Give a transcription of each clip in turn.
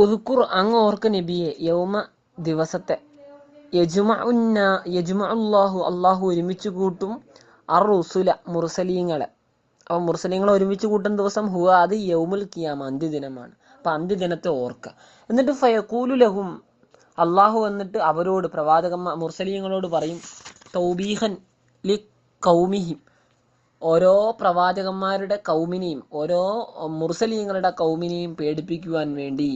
ഉദ്കുർ അങ്ങ് ഓർക്ക് നബിയെ യൗമ ദിവസത്തെ. യജുമഉല്ലാഹു അള്ളാഹു ഒരുമിച്ച് കൂട്ടും അർ റുസുല മുർസലീങ്ങളെ. അപ്പോൾ മുർസലീങ്ങളെ ഒരുമിച്ച് കൂട്ടുന്ന ദിവസം ഹുവ അത് യൗമുൽ കിയാമ അന്ത്യദിനമാണ് അപ്പം അന്ത്യദിനത്തെ ഓർക്കുക എന്നിട്ട് ഫയക്കൂലു ലഹും അള്ളാഹു എന്നിട്ട് അവരോട് പ്രവാചകന്മാർ മുർസലീങ്ങളോട് പറയും തൗബീഹൻ ലി കൗമിഹിം ഓരോ പ്രവാചകന്മാരുടെ കൗമിനിയും ഓരോ മുർസലീങ്ങളുടെ കൗമിനിയും പേടിപ്പിക്കുവാൻ വേണ്ടി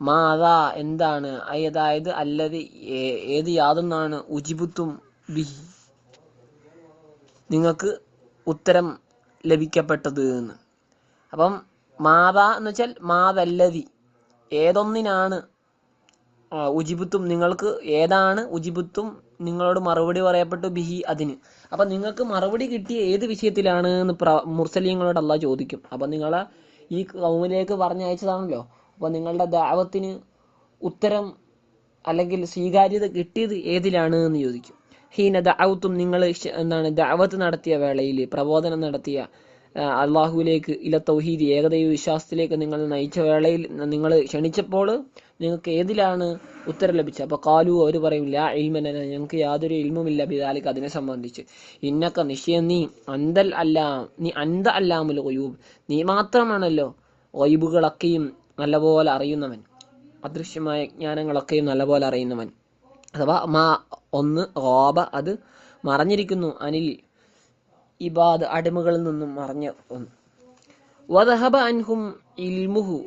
മാതാ എന്താണ്? അതായത് അല്ലത് ഏത് യാതൊന്നാണ് ഉജിബുത്തും ബി നിങ്ങൾക്ക് ഉത്തരം ലഭിക്കപ്പെട്ടത് എന്ന്. അപ്പം മാതാ എന്ന് വെച്ചാൽ മാതല്ലതി. ഏതൊന്നിനാണ് ഉജിബുത്തും നിങ്ങൾക്ക് ഏതാണ് ഉജിബുത്തും നിങ്ങളോട് മറുപടി പറയപ്പെട്ടു ബിഹി അതിന്. അപ്പം നിങ്ങൾക്ക് മറുപടി കിട്ടിയ ഏത് വിഷയത്തിലാണ് എന്ന് പ്ര മുർസലിങ്ങളോട് അല്ല ചോദിക്കും. അപ്പം നിങ്ങളെ ഈ കൗമിലേക്ക് പറഞ്ഞയച്ചതാണല്ലോ. അപ്പം നിങ്ങളുടെ ദാവത്തിന് ഉത്തരം അല്ലെങ്കിൽ സ്വീകാര്യത കിട്ടിയത് ഏതിലാണ് എന്ന് ചോദിക്കും. ഹീന ദാവത്തും നിങ്ങൾ എന്താണ് ദാവത്ത് നടത്തിയ വേളയിൽ പ്രബോധനം നടത്തിയ അള്ളാഹുവിലേക്ക് ഇല തൗഹീദ് ഏകദൈവ വിശ്വാസത്തിലേക്ക് നിങ്ങൾ നയിച്ച വേളയിൽ നിങ്ങൾ ക്ഷണിച്ചപ്പോൾ നിങ്ങൾക്ക് ഏതിലാണ് ഉത്തരം ലഭിച്ചത്? അപ്പോൾ കാലു അവർ പറയും ഇൽമന ഞങ്ങൾക്ക് യാതൊരു ഇൽമുമില്ല ബിദാലിക്ക് അതിനെ സംബന്ധിച്ച്. ഇന്നക്ക നിശ്ചയം നീ അന്തൽ അല്ല നീ അന്ത അല്ലാമുൽ ഒയൂബ് നീ മാത്രമാണല്ലോ ഒയ്ബുകളൊക്കെയും നല്ലപോലെ അറിയുന്നവൻ. അദൃശ്യമായ ജ്ഞാനങ്ങളൊക്കെയും നല്ലപോലെ അറിയുന്നവൻ. അഥവാ മാ ഒന്ന് ഓബ അത് മറഞ്ഞിരിക്കുന്നു അനിൽ. ഇബാദ് അടിമകളിൽ നിന്നും മറഞ്ഞ വന്നു. വദഹബ അൻഹും ഇൽമുഹു.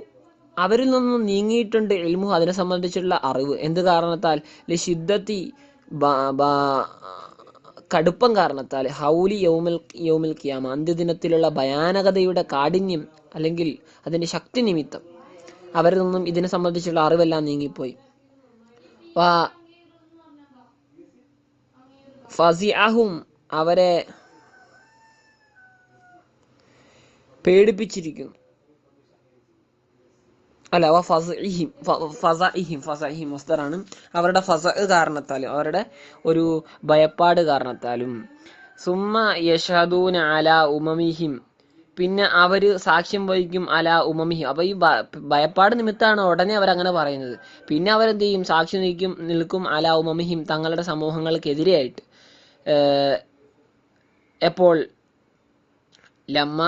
അവരിൽ നിന്നും നീങ്ങിയിട്ടുണ്ട് ഇൽമുഹു അതിനെ സംബന്ധിച്ചുള്ള അറിവ്. എന്ത് കാരണത്താൽ? ലിഷിദ്ദത്തി കടുപ്പം കാരണത്താൽ. ഹൗലി യൗമിൽ യൗമിൽ കിയാമ അന്ത്യദിനത്തിലുള്ള ഭയാനകതയുടെ കാഠിന്യം അല്ലെങ്കിൽ അതിന്റെ ശക്തി നിമിത്തം അവരിൽ നിന്നും ഇതിനെ സംബന്ധിച്ചുള്ള അറിവെല്ലാം നീങ്ങിപ്പോയി. ഫസിയാഹും അവരെ പേടിപ്പിച്ചിരിക്കുന്നു. അല്ല അവ ഫസഇഹിം ഫസഇഹിം ഫസഇഹിം മസ്തറാണ് അവരുടെ ഫസ കാരണത്താലും അവരുടെ ഒരു ഭയപ്പാട് കാരണത്താലും. സുമ്മ യഷദൂന അല ഉമമിഹിം. പിന്നെ അവർ സാക്ഷ്യം വഹിക്കും അല ഉമമിഹിം. അപ്പൊ ഈ ഭയപ്പാട് നിമിത്തമാണ് ഉടനെ അവർ അങ്ങനെ പറയുന്നത്. പിന്നെ അവരെന്ത് ചെയ്യും സാക്ഷി നിൽക്കും നിൽക്കും അല ഉമമിഹിം തങ്ങളുടെ സമൂഹങ്ങൾക്കെതിരെയായിട്ട്. എപ്പോൾ? ലമ്മ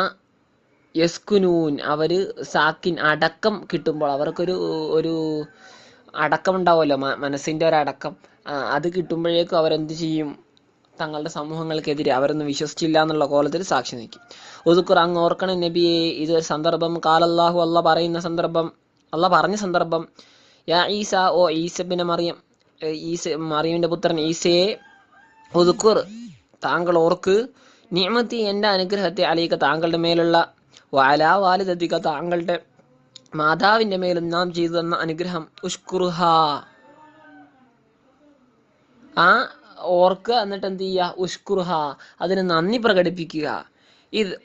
യസ്കുനൂൻ അവർ സാക്കിൻ അടക്കം കിട്ടുമ്പോൾ അവർക്കൊരു ഒരു അടക്കം ഉണ്ടാവുമല്ലോ മനസ്സിന്റെ ഒരു അടക്കം അത് കിട്ടുമ്പോഴേക്കും അവരെന്ത് ചെയ്യും? തങ്ങളുടെ സമൂഹങ്ങൾക്കെതിരെ അവരൊന്നും വിശ്വസിച്ചില്ല എന്നുള്ള കോലത്തിൽ സാക്ഷി നിൽക്കും. ഒതുക്കുർ അങ്ങ് ഓർക്കണം നബിയെ ഇതൊരു സന്ദർഭം. കാലല്ലാഹു അല്ല പറയുന്ന സന്ദർഭം. അല്ല പറഞ്ഞ സന്ദർഭം. യാ ഈസ ഓ ഈസബിനെ മറിയം. ഈസ മറിയമിന്റെ പുത്രൻ ഈസയെ ഒതുക്കുർ താങ്കൾ ഓർക്ക് നിയമത്തി എന്റെ അനുഗ്രഹത്തെ അലിയിക്ക താങ്കളുടെ മേലുള്ള താങ്കളുടെ മാതാവിന്റെ മേലും നാം ചെയ്തു തന്ന അനുഗ്രഹം ഉഷ്കുറുഹ. ആ ഓർക്കുക എന്നിട്ട് എന്ത് ചെയ്യുക ഉഷ്കുർഹ അതിന് നന്ദി പ്രകടിപ്പിക്കുക. ഇത്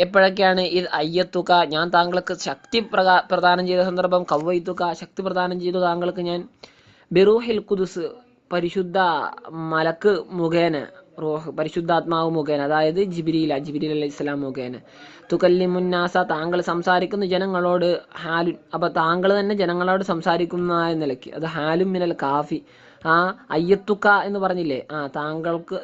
എപ്പോഴൊക്കെയാണ്? ഇത് അയ്യത്തുക. ഞാൻ താങ്കൾക്ക് ശക്തി പ്രകാ പ്രദാനം ചെയ്ത സന്ദർഭം കവ്വയ്ത്തുക. ശക്തി പ്രദാനം ചെയ്തു താങ്കൾക്ക് ഞാൻ ബിറൂഹിൽ കുദുസ് പരിശുദ്ധ മലക്ക് മുഖേന റൂഹ് പരിശുദ്ധാത്മാവ് മുഖേന അതായത് ജിബിരിയില ജിബിരി അലൈഹി ഇസ്ലാം മുഖേന തുകല്ലിമുന്നാസ താങ്കൾ സംസാരിക്കുന്ന ജനങ്ങളോട് ഹാലു അപ്പൊ താങ്കൾ തന്നെ ജനങ്ങളോട് സംസാരിക്കുന്ന നിലയ്ക്ക്. അത് ഹാലും മിനൽ കാഫി. ആ അയ്യത്തുക്ക എന്ന് പറഞ്ഞില്ലേ? ആ താങ്കൾക്ക്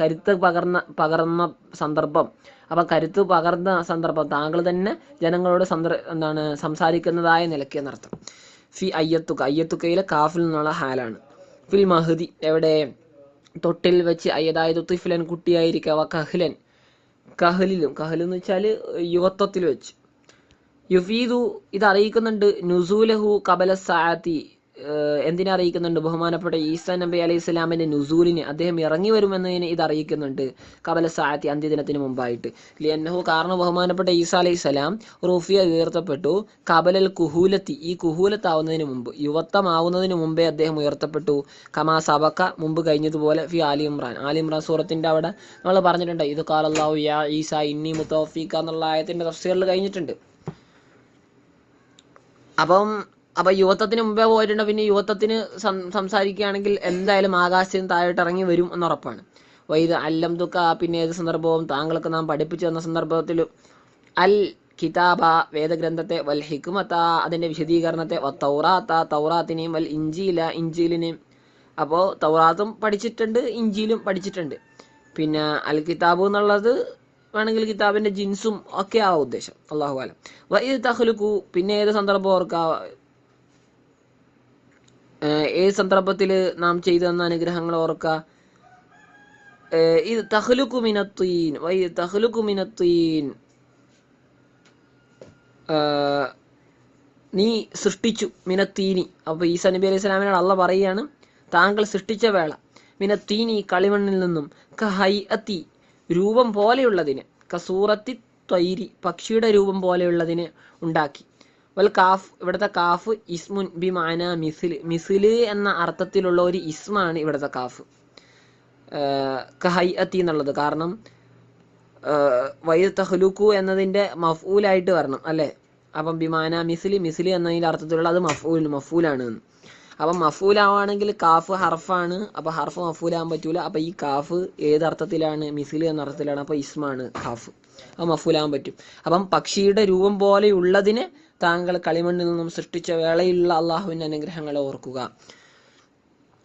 കരുത്ത് പകർന്ന പകർന്ന സന്ദർഭം. അപ്പൊ കരുത്ത് പകർന്ന സന്ദർഭം. താങ്കൾ തന്നെ ജനങ്ങളോട് സന്ദർ എന്താണ് സംസാരിക്കുന്നതായ നിലയ്ക്ക് എന്നർത്ഥം. ഫി അയ്യത്തുക്ക. അയ്യത്തുക്കയിലെ കാഫിൽ നിന്നുള്ള ഹാലാണ്. ഫിൽ മഹദി എവിടെ? തൊട്ടിൽ വെച്ച് അതായത് തുഫിലൻ കുട്ടിയായിരിക്കാവ കഹ്ലൻ. കഹലിലും കഹൽ എന്ന് വെച്ചാൽ യുവത്വത്തിൽ വെച്ച്. യുഫീദു ഇത് അറിയിക്കുന്നുണ്ട് നുസൂലഹു കബല സാത്തി എന്തിനെ അറിയിക്കുന്നുണ്ട്? ബഹുമാനപ്പെട്ട ഈസാ നബി അലൈഹി സ്വലാമിന്റെ നുസൂലിന് അദ്ദേഹം ഇറങ്ങി വരുമെന്നതിന് ഇത് അറിയിക്കുന്നുണ്ട് കബല സാത്തി അന്ത്യദിനത്തിന് മുമ്പായിട്ട്. ലിയന്നഹു കാരണം ബഹുമാനപ്പെട്ട ഈസ അലൈഹി സ്വലാം റൂഫിയ ഉയർത്തപ്പെട്ടു. കബലൽ കുഹൂലത്തി ഈ കുഹൂലത്താവുന്നതിന് മുമ്പ് യുവത്വമാവുന്നതിന് മുമ്പേ അദ്ദേഹം ഉയർത്തപ്പെട്ടു. കമാ സബക്ക മുമ്പ് കഴിഞ്ഞതുപോലെ ഫി അലി ഇമ്രാൻ. ആലി ഇമ്രാൻ സൂറത്തിന്റെ അവിടെ നമ്മൾ പറഞ്ഞിട്ടുണ്ട് ഇത് കാലല്ലാഹു യാ ഈസ ഇന്നി മുത്തോഫിക്ക എന്നുള്ള ആയത്തിന്റെ തഫ്സീറിൽ കഴിഞ്ഞിട്ടുണ്ട്. അപ്പം അപ്പൊ യുവത്വത്തിന് മുമ്പേ പോയിട്ടുണ്ട് പിന്നെ യുവത്വത്തിന് സംസാരിക്കുകയാണെങ്കിൽ എന്തായാലും ആകാശത്തിന് താഴോട്ട് ഇറങ്ങി വരും എന്ന് ഉറപ്പാണ്. വൈദ് അല്ലം തുക്ക പിന്നെ ഏത് സന്ദർഭവും താങ്കൾക്ക് നാം പഠിപ്പിച്ചു തന്ന സന്ദർഭത്തിൽ അൽ കിതാബ വേദഗ്രന്ഥത്തെ വൽ ഹിക്മത്ത അതിന്റെ വിശദീകരണത്തെ വ തൗറാത്ത തൗറാത്തിനെയും വൽ ഇഞ്ചിയില ഇഞ്ചിയിലിനെയും അപ്പോൾ തൗറാത്തും പഠിച്ചിട്ടുണ്ട് ഇഞ്ചിയിലും പഠിച്ചിട്ടുണ്ട്. പിന്നെ അൽ കിതാബ് എന്നുള്ളത് വേണമെങ്കിൽ കിതാബിന്റെ ജിൻസും ഒക്കെ ആ ഉദ്ദേശം. അള്ളാഹു ആലം വൈദ് തഹ്ലുക്കു പിന്നെ ഏത് സന്ദർഭം ഓർക്കാ ഏത് സന്ദർഭത്തിൽ നാം ചെയ്തു തന്ന അനുഗ്രഹങ്ങൾ ഓർക്കുക ഇത് തഹ്ലുക്കു മിനത്തീൻ. വൈ തഹ്ലുക്കു മിനത്തീൻ. നീ സൃഷ്ടിച്ചു മിനത്തീനി. അപ്പോൾ ഈ നബി അലൈഹി സ്വലാമിനോട് അള്ള പറയുകയാണ് താങ്കൾ സൃഷ്ടിച്ച വേള മിനത്തീനി കളിമണ്ണിൽ നിന്നും കഹൈ അത്തി രൂപം പോലെയുള്ളതിന് കസൂറത്തി ത്വൈരി പക്ഷിയുടെ രൂപം പോലെയുള്ളതിന് ഉണ്ടാക്കി. വൽ കാഫ് ഇവിടുത്തെ കാഫ് ഇസ്മുൻ ബി മാന മിസിൽ മിസിൽ എന്ന അർത്ഥത്തിലുള്ള ഒരു ഇസ്മാണ് ഇവിടുത്തെ കാഫ്. കഹൈ അത്തി എന്നുള്ളത് കാരണം വൈ തഹ്ലുക്കു എന്നതിന്റെ മഫൂലായിട്ട് വരണം അല്ലെ? അപ്പം ബിമാന മിസിലി മിസിലി എന്നതിന്റെ അർത്ഥത്തിലുള്ള അത് മഫൂൽ മഫൂലാണ് അപ്പം മഫൂലാവാണെങ്കിൽ കാഫ് ഹർഫാണ് അപ്പൊ ഹർഫ് മഫൂലാകാൻ പറ്റൂല. അപ്പൊ ഈ കാഫ് ഏത് അർത്ഥത്തിലാണ്? മിസിലി എന്ന അർത്ഥത്തിലാണ്. അപ്പൊ ഇസ്മാണ് കാഫ്. അത് മഫൂലാകാൻ പറ്റും. അപ്പം പക്ഷിയുടെ രൂപം പോലെയുള്ളതിനെ താങ്കൾ കളിമണ്ണിൽ നിന്നും സൃഷ്ടിച്ച വേളയിലുള്ള അള്ളാഹുവിന്റെ അനുഗ്രഹങ്ങളെ ഓർക്കുക.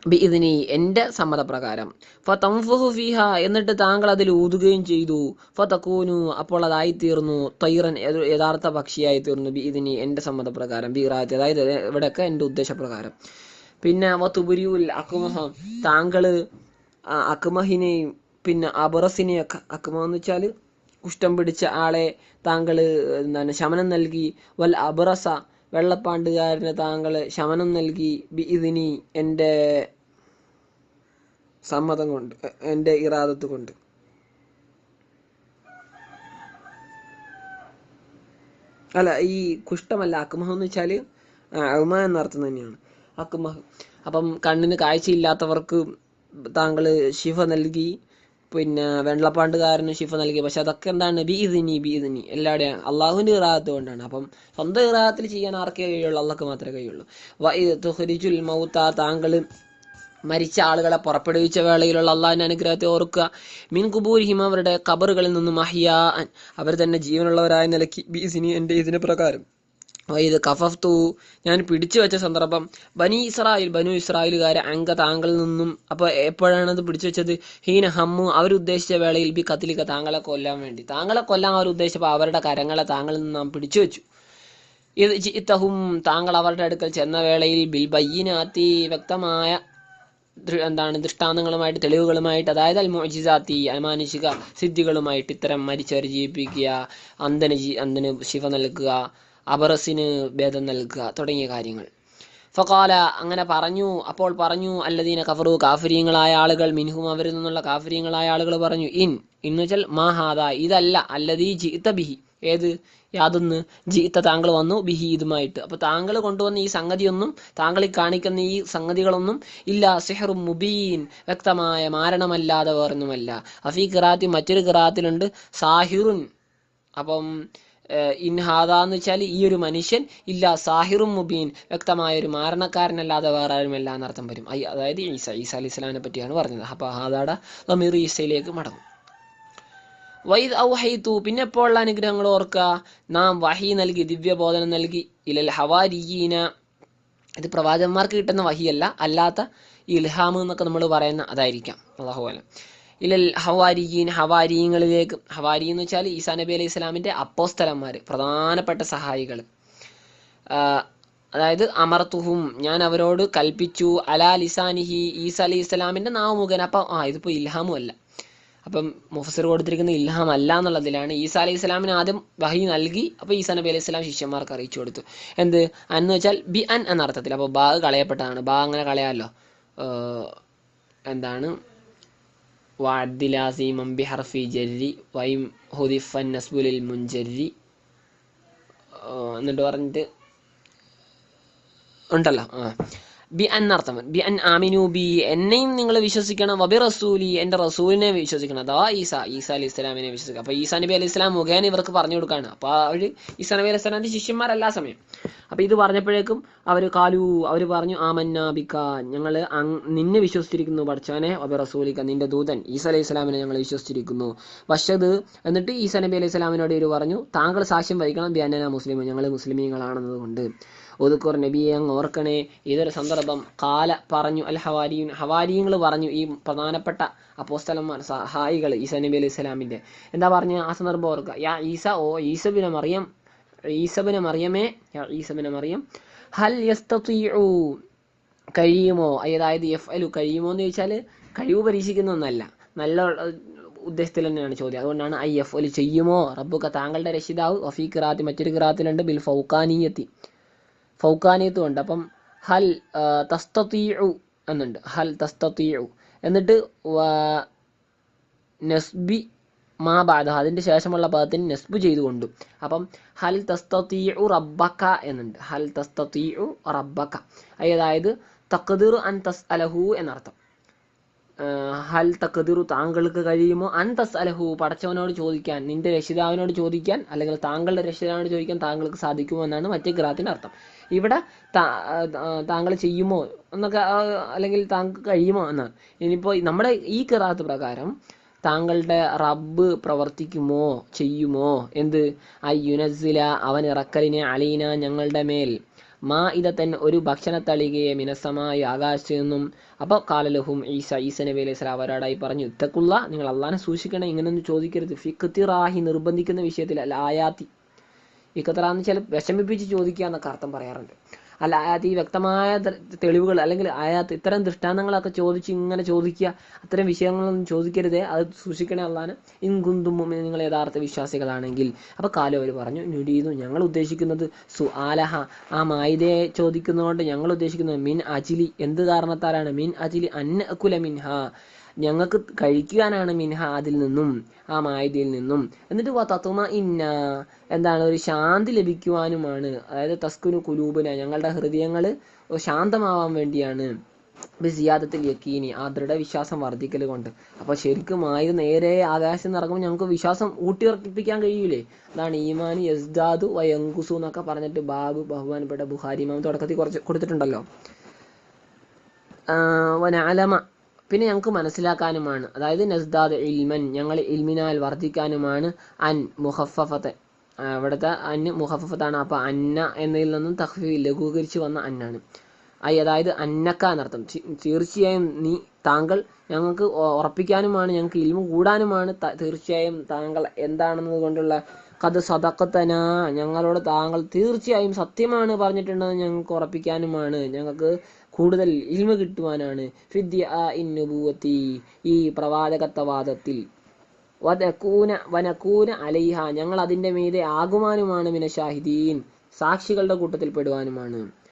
ബി ഇതിനി എന്റെ സമ്മതപ്രകാരം. ഫതംഫുഹു ഫീഹ എന്നിട്ട് താങ്കൾ അതിൽ ഊതുകയും ചെയ്തു. ഫതക്കൂനു അപ്പോൾ അതായി തീർന്നു തൈറൻ യഥാർത്ഥ പക്ഷിയായി തീർന്നു ബി ഇതിനി എന്റെ സമ്മതപ്രകാരം. ബീറാത്തി അതായത് ഇവിടെയൊക്കെ എന്റെ ഉദ്ദേശപ്രകാരം. പിന്നെ വത്തുബുരിയുൽ അക്മഹ താങ്കൾ ആ അക്മഹിനെയും പിന്നെ അബറസിനെയൊക്കെ അക്മ എന്ന് വെച്ചാൽ കുഷ്ഠം പിടിച്ച ആളെ താങ്കൾ എന്താണ് ശമനം നൽകി. വൽ അബറസ വെള്ളപ്പാണ്ടുകാരന് താങ്കൾ ശമനം നൽകി. ബി ഇതിനി എന്റെ സമ്മതം കൊണ്ട് എന്റെ ഇറാദത്ത് കൊണ്ട്. അല്ല ഈ കുഷ്ഠമല്ല അക്മഹ എന്ന് വെച്ചാൽ അഹ്മ എന്നർത്ഥം തന്നെയാണ്. അക്മഹ്. അപ്പം കണ്ണിന് കാഴ്ചയില്ലാത്തവർക്ക് താങ്കൾ ശിഫ നൽകി. പിന്നെ വെള്ളപ്പാണ്ടുകാരന് ശിഫ നൽകി. പക്ഷെ അതൊക്കെ എന്താണ്? ബി ഇതിനി ബി എല്ലാവരുടെയും അള്ളാഹുവിന്റെ ഇറാഹത്ത് കൊണ്ടാണ്. അപ്പം സ്വന്തം ഇറാദത്തിൽ ചെയ്യാൻ ആർക്കേ കഴിയുള്ളൂ? അള്ളക്ക് മാത്രമേ കഴിയുള്ളൂ. മൗത്ത താങ്കൾ മരിച്ച ആളുകളെ പുറപ്പെടുവിച്ച വേളയിലുള്ള അള്ളാഹിന്റെ അനുഗ്രഹത്തെ ഓർക്കുക. മിൻ കുബൂരിഹിം അവരുടെ കബറുകളിൽ നിന്നും അഹിയാൻ. അവർ തന്നെ ജീവനുള്ളവരായ നിലയ്ക്ക് ബീസിനി എന്റെ ഇതിന് പ്രകാരം. വൈദ് കഫഫ്തു ഞാൻ പിടിച്ചു വെച്ച സന്ദർഭം. ബനി ഇസ്രായേൽ ബനു ഇസ്രായേലുകാരെ അങ്ക താങ്കളിൽ നിന്നും അപ്പൊ എപ്പോഴാണ് അത് പിടിച്ചു വെച്ചത്? ഹീന ഹമ്മു അവരുദ്ദേശിച്ച വേളയിൽ ബി കത്തിലിക്ക താങ്കളെ കൊല്ലാൻ വേണ്ടി. താങ്കളെ കൊല്ലാൻ അവർ ഉദ്ദേശിച്ചപ്പോൾ അവരുടെ കരങ്ങളെ താങ്കളിൽ നിന്ന് നാം പിടിച്ചു വെച്ചു. ഇത് ചിത്തഹും താങ്കൾ അവരുടെ അടുക്കൽ ചെന്ന വേളയിൽ ബിൽ ബയ്യനാത്തി വ്യക്തമായ എന്താണ് ദൃഷ്ടാന്തങ്ങളുമായിട്ട് തെളിവുകളുമായിട്ട് അതായത് അൽ മോജിസാത്തി അമാനുഷിക സിദ്ധികളുമായിട്ട് ഇത്തരം മരിച്ചവരെ ജീവിപ്പിക്കുക അന്ധന് അന്ധന് ശിവ നൽകുക അബറസിന് ഭേദം നൽകുക തുടങ്ങിയ കാര്യങ്ങൾ. ഫക്കാല അങ്ങനെ പറഞ്ഞു. അപ്പോൾ പറഞ്ഞു അല്ലദീന കഫറു കാഫര്യങ്ങളായ ആളുകൾ മിൻഹും അവരിൽ നിന്നുള്ള കാഫര്യങ്ങളായ ആളുകൾ പറഞ്ഞു ഇൻ എന്ന് വെച്ചാൽ മാഹാദ ഇതല്ല അല്ലദീ ജിത്ത ബിഹി. ഏത്? യാതൊന്ന്. ജീത്ത താങ്കൾ വന്നു ബിഹി ഇതുമായിട്ട്. അപ്പൊ താങ്കൾ കൊണ്ടുവന്ന ഈ സംഗതിയൊന്നും താങ്കൾ കാണിക്കുന്ന ഈ സംഗതികളൊന്നും ഇല്ല സിഹറും മുബീൻ വ്യക്തമായ മാരണമല്ലാതെ വേറൊന്നുമല്ല. അഫീ ഖിറാത്തി മറ്റൊരു ഖിറാത്തിലുണ്ട് സാഹിറുൻ. അപ്പം ഇൻഹാദ എന്ന് വെച്ചാൽ ഈ ഒരു മനുഷ്യൻ ഇല്ല സാഹിറും മുബീൻ വ്യക്തമായ ഒരു മാരണക്കാരനല്ലാതെ വേറെ ആരുമല്ല എന്നർത്ഥം വരും. അതായത് ഈസ ഈസ അലി ഇസ്ലാമിനെ പറ്റിയാണ് പറഞ്ഞത്. അപ്പൊ ഹാദാട നമീർ ഈസയിലേക്ക് മടങ്ങും. വൈദ് ഔഹൈത്തു പിന്നെ എപ്പോഴുള്ള അനുഗ്രഹങ്ങൾ ഓർക്കുക നാം വഹി നൽകി ദിവ്യബോധനം നൽകി ഇലൽ ഹവാരിയീന. ഇത് പ്രവാചകന്മാർക്ക് കിട്ടുന്ന വഹിയല്ല അല്ലാത്ത ഇൽഹാം എന്നൊക്കെ നമ്മൾ പറയുന്ന അതായിരിക്കാം. അള്ളാഹു പോലെ ഇലൽ ഹവാരിയീൻ ഹവാരിയങ്ങളിലേക്ക് ഹവാരി എന്ന് വെച്ചാൽ ഈസാ നബി അലൈഹി സ്വലാമിന്റെ അപ്പോസ്തലന്മാർ പ്രധാനപ്പെട്ട സഹായികൾ അതായത് അമർത്തുഹും ഞാൻ അവരോട് കൽപ്പിച്ചു അലാ ലിസാനിഹി ഈസ അലി ഇസ്ലാമിന്റെ നാവുമുഖൻ അപ്പം ആ ഇതിപ്പോ ഇൽഹാമും അല്ല. അപ്പം മുഫസർ കൊടുത്തിരിക്കുന്ന ഇൽഹാം അല്ല എന്നുള്ളതിലാണ് ഈസ അലൈഹി ഇസ്ലാമിന് ആദ്യം വഹി നൽകി അപ്പോൾ ഈസാ നബി അലൈഹി സ്വലാം ശിഷ്യന്മാർക്ക് അറിയിച്ചു കൊടുത്തു. എന്ത്? എന്ന് വെച്ചാൽ ബി അൻ എന്ന അർത്ഥത്തിൽ അപ്പോൾ ബാ കളയപ്പെട്ടതാണ്. ബാ അങ്ങനെ കളയാമല്ലോ എന്താണ്? വാദിലാസീമം ബി ഹർഫി ജരി വൈം ഹുദിഫൻ നസ്ബുലിൽ മുൻജരി എന്നിട്ട് പറഞ്ഞിട്ട് ഉണ്ടല്ലോ. ആ. ബി അൻ അർത്ഥം ബി അൻ ആമിനു ബി എന്നെയും നിങ്ങൾ വിശ്വസിക്കണം വബി റസൂലി എന്റെ റസൂലിനെ വിശ്വസിക്കണം. അഥവാ ഈസ ഈസ അലി ഇസ്ലാമിനെ വിശ്വസിക്കണം അപ്പൊ ഈസാ നബി അലി ഇസ്ലാം മുഖേന ഇവർക്ക് പറഞ്ഞു കൊടുക്കാണ്. അപ്പൊ അവർ ഈസാ നബി അലി ഇസ്ലാമിന്റെ ശിഷ്യന്മാരല്ല സമയം. അപ്പോൾ ഇത് പറഞ്ഞപ്പോഴേക്കും അവർ കാലു അവർ പറഞ്ഞു ആമന്നാബിക്ക ഞങ്ങൾ നിന്നെ വിശ്വസിച്ചിരിക്കുന്നു പഠിച്ചവനെ വബി റസൂലിക്ക നിന്റെ ദൂതൻ. ഈസ അലൈഹി ഇസ്ലാമിനെ ഞങ്ങൾ വിശ്വസിച്ചിരിക്കുന്നു. വശത് എന്നിട്ട് ഈസ നബി അലൈഹി ഇസ്ലാമിനോട് ഇവർ പറഞ്ഞു താങ്കൾ സാക്ഷ്യം വഹിക്കണം ബി അന്നന മുസ്ലിം ഞങ്ങൾ മുസ്ലിമീങ്ങളാണെന്നതുകൊണ്ട്. ഒതുക്കുർ നബിയെ അങ്ങ് ഓർക്കണേ. ഇതൊരു സന്ദർഭം കാല പറഞ്ഞു അൽ ഹവാരിയും ഹവാരിയങ്ങൾ പറഞ്ഞു ഈ പ്രധാനപ്പെട്ട അപ്പോസ്തലന്മാർ സഹായികൾ ഈസ നബി അലൈഹി സ്വലാമിന്റെ. എന്താ പറഞ്ഞ ആ സന്ദർഭം ഓർക്കുക? യാ ഈസ ഓ ഈസബിനെ മറിയം. ഈസബിനെ മറിയമേ? യാ ഈസബിനെ മറിയം. ഹൽ യസ്തീഉ കഴിയുമോ? അതായത് എഫ് അലു കഴിയുമോ എന്ന് ചോദിച്ചാൽ കഴിവ് പരീക്ഷിക്കുന്ന ഒന്നല്ല. നല്ല ഉദ്ദേശത്തിൽ തന്നെയാണ് ചോദ്യം. അതുകൊണ്ടാണ് ഐ എഫ് ഒലി ചെയ്യുമോ? റബ്ബുക്ക താങ്കളുടെ രക്ഷിതാവ് ഒഫീ ഖിറാത്തി മറ്റൊരു ഖിറാത്തിലുണ്ട് ബിൽ ഫൗക്കാനീയത്തി ഫൗക്കാനിയത്തും ഉണ്ട്. അപ്പം ഹൽ തസ്തീഉ എന്നുണ്ട്. ഹൽ തസ്തീഉ എന്നിട്ട് നസ്ബി മാ ബാധ അതിന്റെ ശേഷമുള്ള പദത്തിന് നസ്ബ് ചെയ്തുകൊണ്ട്. അപ്പം ഹൽ തസ്തീഉ റബ്ബക്ക എന്നുണ്ട്. ഹൽ തസ്തീഉ റബ്ബക്ക അതായത് തഖ്ദിറു അൻ തസ് അലഹു എന്നർത്ഥം. ഹൽ തഖ്ദിറു താങ്കൾക്ക് കഴിയുമോ? അന്തസ് തസ് അലഹു പടച്ചവനോട് ചോദിക്കാൻ നിന്റെ രക്ഷിതാവിനോട് ചോദിക്കാൻ അല്ലെങ്കിൽ താങ്കളുടെ രക്ഷിതാവിനോട് ചോദിക്കാൻ താങ്കൾക്ക് സാധിക്കുമോ എന്നാണ് മറ്റേ ഗ്രാത്തിന്റെ അർത്ഥം. ഇവിടെ താങ്കൾ ചെയ്യുമോ എന്നൊക്കെ അല്ലെങ്കിൽ താങ്കൾക്ക് കഴിയുമോ എന്നാണ്. ഇനിയിപ്പോൾ നമ്മുടെ ഈ കിറാത്ത് പ്രകാരം താങ്കളുടെ റബ്ബ് പ്രവർത്തിക്കുമോ ചെയ്യുമോ? എന്ത്? അയ്യുനസില അവൻ ഇറക്കലിനെ അലീന ഞങ്ങളുടെ മേൽ. മാ ഇതത്തൻ ഒരു ഭക്ഷണത്തളികയെ മിനസമായ ആകാശത്തു നിന്നും അപ്പോൾ കാലലഹും ഈസ ഈസ നബി അലൈഹി സ്വലാം അവരോടായി പറഞ്ഞു ഇത്തക്കുള്ള നിങ്ങൾ അള്ളാനെ സൂക്ഷിക്കണം ഇങ്ങനൊന്നും ചോദിക്കരുത്. ഫിഖത്തിറാഹി നിർബന്ധിക്കുന്ന വിഷയത്തിൽ അല്ല ആയാത്തി. ഇക്കത്തറ എന്ന് വെച്ചാൽ വിഷമിപ്പിച്ച് ചോദിക്കുക എന്നൊക്കെ അർത്ഥം പറയാറുണ്ട്. അല്ല ആയാത്ത് ഈ വ്യക്തമായ തെളിവുകൾ അല്ലെങ്കിൽ ആയത്ത് ഇത്തരം ദൃഷ്ടാന്തങ്ങളൊക്കെ ചോദിച്ച് ഇങ്ങനെ ചോദിക്കുക അത്തരം വിഷയങ്ങളൊന്നും ചോദിക്കരുതേ അത് സൂക്ഷിക്കണേ അള്ളാന് ഇൻകുന്തും നിങ്ങൾ യഥാർത്ഥ വിശ്വാസികളാണെങ്കിൽ. അപ്പൊ കാലം അവർ പറഞ്ഞു നുരീതു ഞങ്ങൾ ഉദ്ദേശിക്കുന്നത് സു ആലഹ. ആ മായിതയെ ചോദിക്കുന്നതുകൊണ്ട് ഞങ്ങൾ ഉദ്ദേശിക്കുന്നത് മിൻ അജിലി. എന്ത് കാരണത്താലാണ്? മിൻ അജിലി അന്ന അക്കുല മിൻഹ. ഞങ്ങൾക്ക് കഴിക്കാനാണ് മിൻഹ അതിൽ നിന്നും ആ മായതിയിൽ നിന്നും. എന്നിട്ട് തത്തുമ ഇന്ന എന്താണ് ഒരു ശാന്തി ലഭിക്കുവാനുമാണ്. അതായത് തസ്കുനു കുലൂബിന ഞങ്ങളുടെ ഹൃദയങ്ങൾ ശാന്തമാവാൻ വേണ്ടിയാണ്. ബിസിയാദത്തിൽ യക്കീനി ആ ദൃഢവിശ്വാസം വർദ്ധിക്കൽ കൊണ്ട്. അപ്പോൾ ശരിക്കും ആയത് നേരെ ആകാശം നടക്കുമ്പോൾ ഞങ്ങൾക്ക് വിശ്വാസം ഊട്ടിയുറപ്പിക്കാൻ കഴിയൂലേ? അതാണ് ഈമാനി യസ്ദാദു വയങ്കുസു എന്നൊക്കെ പറഞ്ഞിട്ട് ബാബു ബഹുമാനപ്പെട്ട ബുഹാരി ഇമാം തുടക്കത്തിൽ കുറച്ച് കൊടുത്തിട്ടുണ്ടല്ലോ. ആഹ് വനഅലമ പിന്നെ ഞങ്ങൾക്ക് മനസ്സിലാക്കാനുമാണ്. അതായത് നസ്ദാദ് ഇൽമൻ ഞങ്ങൾ ഇൽമിനാൽ വർദ്ധിക്കാനുമാണ് അൻ മുഹഫഫത്ത്. അവിടുത്തെ അന് മുഹഫഫത്താണ്. അപ്പോൾ അന്ന എന്നതിൽ നിന്നും തഹ്ഫീ ലഘൂകരിച്ച് വന്ന അന്നാണ്. ഐ അതായത് അന്നക്ക എന്നർത്ഥം. തീർച്ചയായും നീ താങ്കൾ ഞങ്ങൾക്ക് ഉറപ്പിക്കാനുമാണ് ഞങ്ങൾക്ക് ഇൽമു കൂടാനുമാണ് തീർച്ചയായും താങ്കൾ എന്താണെന്നത് കൊണ്ടുള്ള കത് സതക്കത്തനാ ഞങ്ങളോട് താങ്കൾ തീർച്ചയായും സത്യമാണ് പറഞ്ഞിട്ടുണ്ടെന്ന് ഞങ്ങൾക്ക് ഉറപ്പിക്കാനുമാണ്. ഞങ്ങൾക്ക് കൂടുതൽ ഇൽമ കിട്ടുവാനാണ്. ഫിദ്യ ഇന്നുബൂവത്തി ഈ പ്രവാചകത്വവാദത്തിൽ. വനക്കൂന വനക്കൂന അലൈഹ. ഞങ്ങൾ അതിന്റെ മീതെ ആകുവാനുമാണ് മിന ഷാഹിദീൻ സാക്ഷികളുടെ കൂട്ടത്തിൽ പെടുവാനുമാണ്.